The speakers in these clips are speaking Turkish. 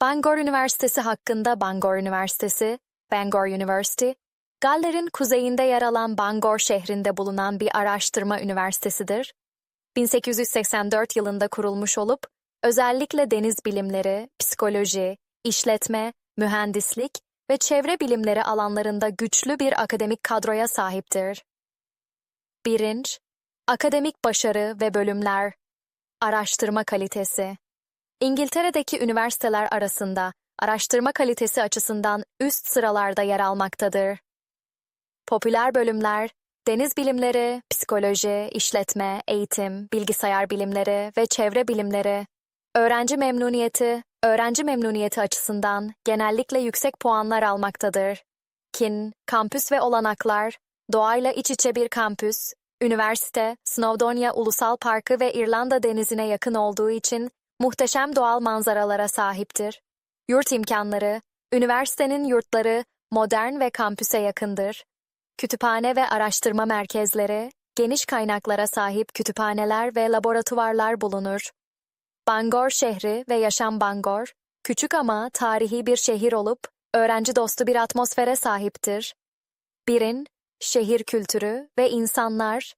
Bangor Üniversitesi hakkında Bangor Üniversitesi, Bangor University, Galler'in kuzeyinde yer alan Bangor şehrinde bulunan bir araştırma üniversitesidir. 1884 yılında kurulmuş olup, özellikle deniz bilimleri, psikoloji, işletme, mühendislik ve çevre bilimleri alanlarında güçlü bir akademik kadroya sahiptir. Birinci, akademik başarı ve bölümler, araştırma kalitesi. İngiltere'deki üniversiteler arasında araştırma kalitesi açısından üst sıralarda yer almaktadır. Popüler bölümler, deniz bilimleri, psikoloji, işletme, eğitim, bilgisayar bilimleri ve çevre bilimleri. Öğrenci memnuniyeti, öğrenci memnuniyeti açısından genellikle yüksek puanlar almaktadır. Kin, kampüs ve olanaklar, doğayla iç içe bir kampüs, üniversite, Snowdonia Ulusal Parkı ve İrlanda denizine yakın olduğu için muhteşem doğal manzaralara sahiptir. Yurt imkanları, üniversitenin yurtları modern ve kampüse yakındır. Kütüphane ve araştırma merkezleri, geniş kaynaklara sahip kütüphaneler ve laboratuvarlar bulunur. Bangor şehri ve yaşam Bangor, küçük ama tarihi bir şehir olup, öğrenci dostu bir atmosfere sahiptir. Birin, şehir kültürü ve insanlar.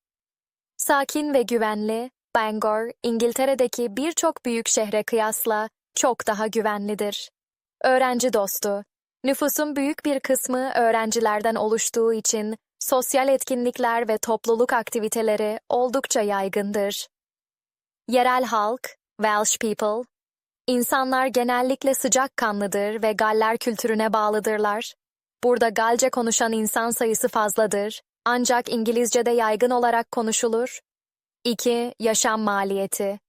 Sakin ve güvenli, Bangor, İngiltere'deki birçok büyük şehre kıyasla çok daha güvenlidir. Öğrenci dostu. Nüfusun büyük bir kısmı öğrencilerden oluştuğu için sosyal etkinlikler ve topluluk aktiviteleri oldukça yaygındır. Yerel halk, Welsh people, insanlar genellikle sıcakkanlıdır ve Galler kültürüne bağlıdırlar. Burada Galce konuşan insan sayısı fazladır, ancak İngilizce'de yaygın olarak konuşulur. 2. Yaşam maliyeti.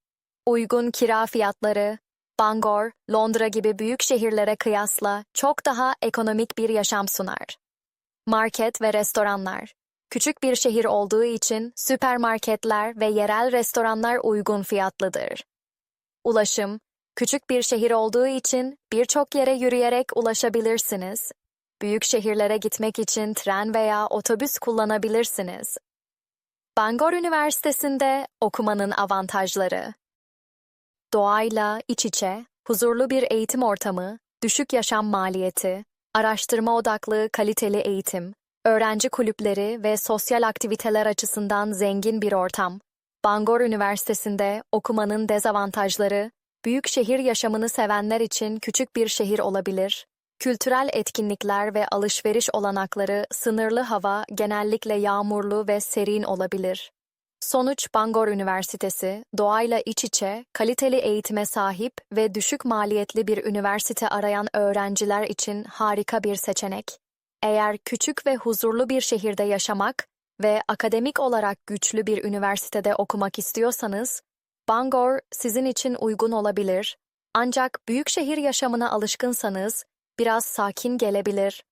Uygun kira fiyatları, Bangor, Londra gibi büyük şehirlere kıyasla çok daha ekonomik bir yaşam sunar. Market ve restoranlar. Küçük bir şehir olduğu için süpermarketler ve yerel restoranlar uygun fiyatlıdır. Ulaşım, küçük bir şehir olduğu için birçok yere yürüyerek ulaşabilirsiniz. Büyük şehirlere gitmek için tren veya otobüs kullanabilirsiniz. Bangor Üniversitesi'nde okumanın avantajları. Doğayla iç içe, huzurlu bir eğitim ortamı, düşük yaşam maliyeti, araştırma odaklı kaliteli eğitim, öğrenci kulüpleri ve sosyal aktiviteler açısından zengin bir ortam. Bangor Üniversitesi'nde okumanın dezavantajları, büyük şehir yaşamını sevenler için küçük bir şehir olabilir. Kültürel etkinlikler ve alışveriş olanakları sınırlı hava genellikle yağmurlu ve serin olabilir. Sonuç Bangor Üniversitesi, doğayla iç içe, kaliteli eğitime sahip ve düşük maliyetli bir üniversite arayan öğrenciler için harika bir seçenek. Eğer küçük ve huzurlu bir şehirde yaşamak ve akademik olarak güçlü bir üniversitede okumak istiyorsanız, Bangor sizin için uygun olabilir. Ancak büyük şehir yaşamına alışkınsanız, biraz sakin gelebilir.